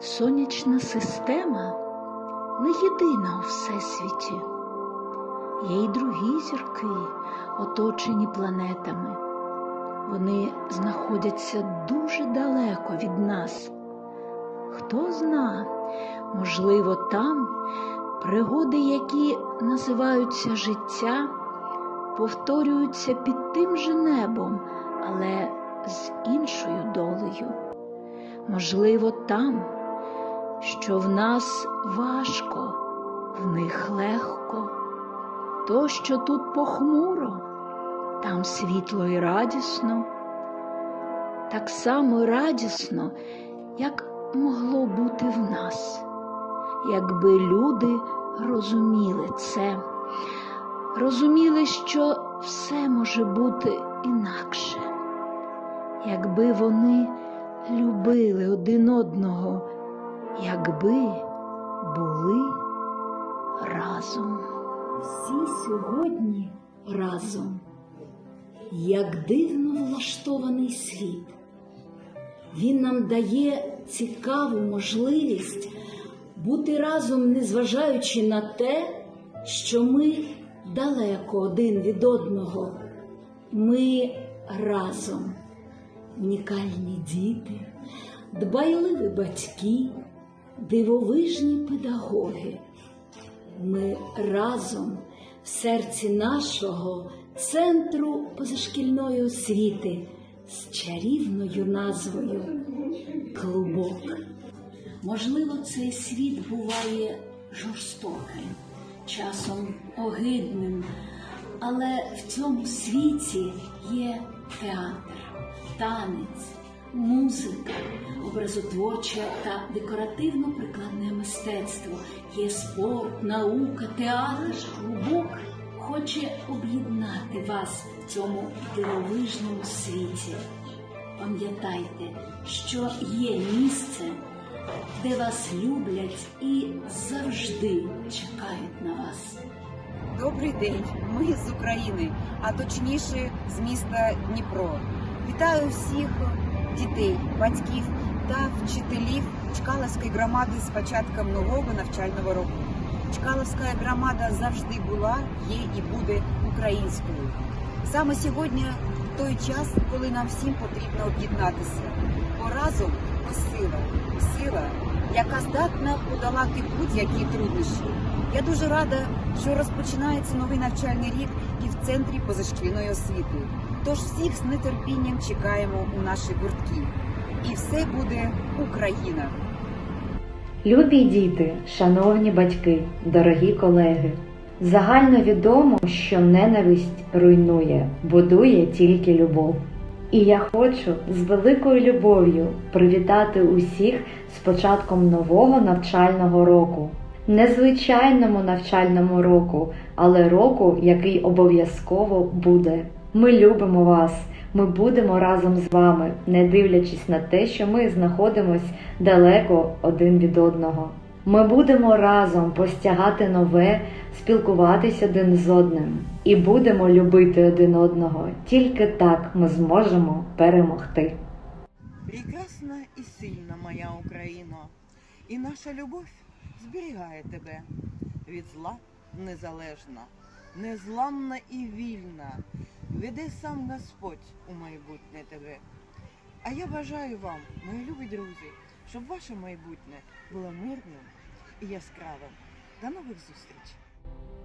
Сонячна система не єдина у всесвіті. Є й другі зірки, оточені планетами. Вони знаходяться дуже далеко від нас. Хто зна, можливо, там пригоди, які називаються життя, повторюються під тим же небом, але з іншою долею. Можливо, там, що в нас важко, в них легко, то, що тут похмуро, там світло і радісно, так само радісно, як могло бути в нас, якби люди розуміли це, розуміли, що все може бути інакше, якби вони любили один одного, якби були разом. Всі сьогодні разом, як дивно влаштований світ. Він нам дає цікаву можливість бути разом, незважаючи на те, що ми далеко один від одного. Ми разом унікальні діти, дбайливі батьки, дивовижні педагоги. Ми разом в серці нашого центру позашкільної освіти з чарівною назвою Клубок. Можливо, цей світ буває жорстоким, часом огидним, але в цьому світі є театр, танець, музика, образотворче та декоративно-прикладне мистецтво, є спорт, наука, театр, клубок хоче об'єднати вас в цьому дивовижному світі. Пам'ятайте, що є місце, де вас люблять і завжди чекають на вас. Добрий день, ми з України, а точніше з міста Дніпро. Вітаю всіх дітей, батьків та вчителів Чкаловської громади з початком нового навчального року. Чкаловська громада завжди була, є і буде українською. Саме сьогодні той час, коли нам всім потрібно об'єднатися, бо разом ми сила, сила, яка здатна подолати будь-які труднощі. Я дуже рада, що розпочинається новий навчальний рік і в центрі позашкільної освіти. Тож всіх з нетерпінням чекаємо у наші гуртки. І все буде Україна! Любі діти, шановні батьки, дорогі колеги, загально відомо, що ненависть руйнує, будує тільки любов. І я хочу з великою любов'ю привітати усіх з початком нового навчального року. Незвичайному навчальному року, але року, який обов'язково буде. Ми любимо вас, ми будемо разом з вами, не дивлячись на те, що ми знаходимось далеко один від одного. Ми будемо разом постягати нове, спілкуватись один з одним і будемо любити один одного. Тільки так ми зможемо перемогти. Прекрасна і сильна моя Україно, і наша любов зберігає тебе від зла незалежна, незламна і вільна. Веде сам Господь у майбутнє тебе. А я бажаю вам, мої любі друзі, щоб ваше майбутнє було мирним і яскравим. До нових зустрічей!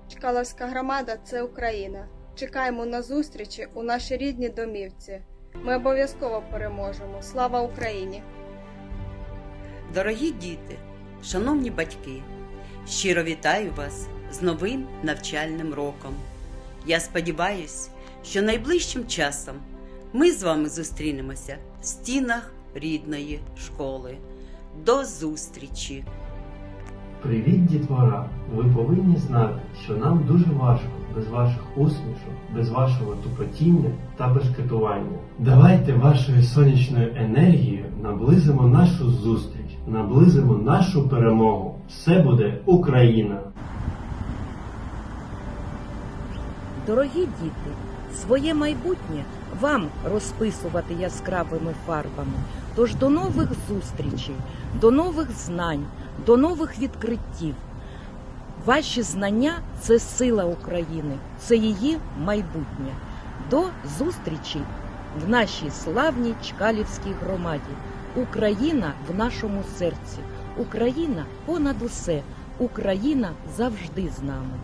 Чкаловська громада це Україна. Чекаємо на зустрічі у нашій рідній домівці. Ми обов'язково переможемо. Слава Україні! Дорогі діти, шановні батьки, щиро вітаю вас з новим навчальним роком. Я сподіваюсь, що найближчим часом ми з вами зустрінемося в стінах рідної школи. До зустрічі! Привіт, дітвора! Ви повинні знати, що нам дуже важко без ваших усмішок, без вашого тупотіння та бешкетування. Давайте вашою сонячною енергією наблизимо нашу зустріч, наблизимо нашу перемогу. Все буде Україна! Дорогі діти, своє майбутнє вам розписувати яскравими фарбами. Тож до нових зустрічей, до нових знань, до нових відкриттів. Ваші знання це сила України, це її майбутнє. До зустрічі в нашій славній Чкалівській громаді. Україна в нашому серці, Україна понад усе, Україна завжди з нами.